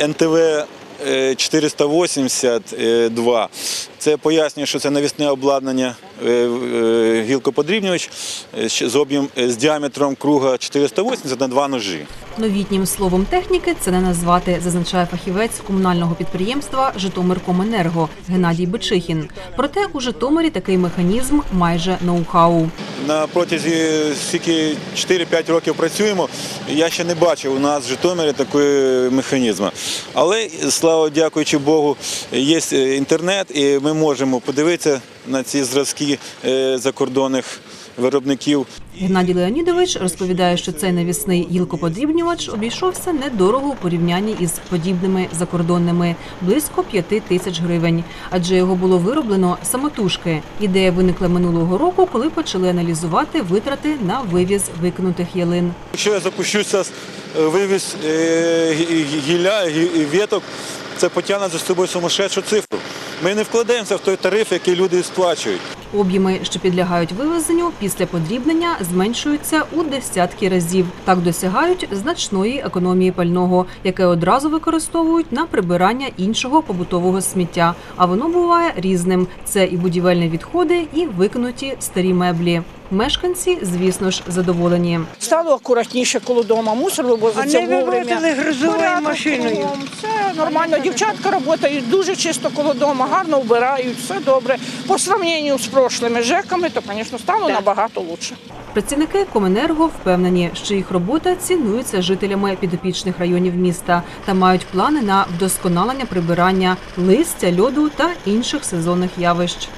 НТВ е, 482. Це пояснює, що це навісне обладнання е, е, гілкоподрібнювач е, з е, з діаметром круга 480 на два ножі. Новітнім словом техніки це не назвати, зазначає фахівець комунального підприємства Житомиркоменерго Геннадій Бичихін. Проте у Житомирі такий механізм майже ноу-хау. На протязі скільки 4-5 років працюємо, я ще не бачив у нас в Житомирі такого механізму. Але слава дякуючи Богу, є інтернет, і ми можемо подивитися на ці зразки е, закордонних виробників. Геннадій Леонідович розповідає, що цей навісний гілкоподрібнювач обійшовся недорого у порівнянні із подібними закордонними близько п'яти тисяч гривень, адже його було вироблено самотужки. Ідея виникла минулого року, коли почали аналізувати витрати на вивіз викинутих ялин. Якщо я запущуся е, вивіз е, гі- гі- гілля, гі- віток, це потягне за собою сумасшедшу цифру. Ми не вкладаємося в той тариф, який люди сплачують. Об'єми, що підлягають вивезенню, після подрібнення зменшуються у десятки разів. Так досягають значної економії пального, яке одразу використовують на прибирання іншого побутового сміття. А воно буває різним: це і будівельні відходи, і викинуті старі меблі. Мешканці, звісно ж, задоволені. Стало акуратніше коло дома, мусор вивозиться А не вовремя. вивозили грузовою Порядок машиною. Все нормально. Дівчатка працюють дуже чисто коло дома, гарно вбирають, все добре. По сравненню з прошлими ЖЕКами, то, звісно, стало набагато краще. Працівники Коменерго впевнені, що їх робота цінується жителями підопічних районів міста та мають плани на вдосконалення прибирання листя, льоду та інших сезонних явищ.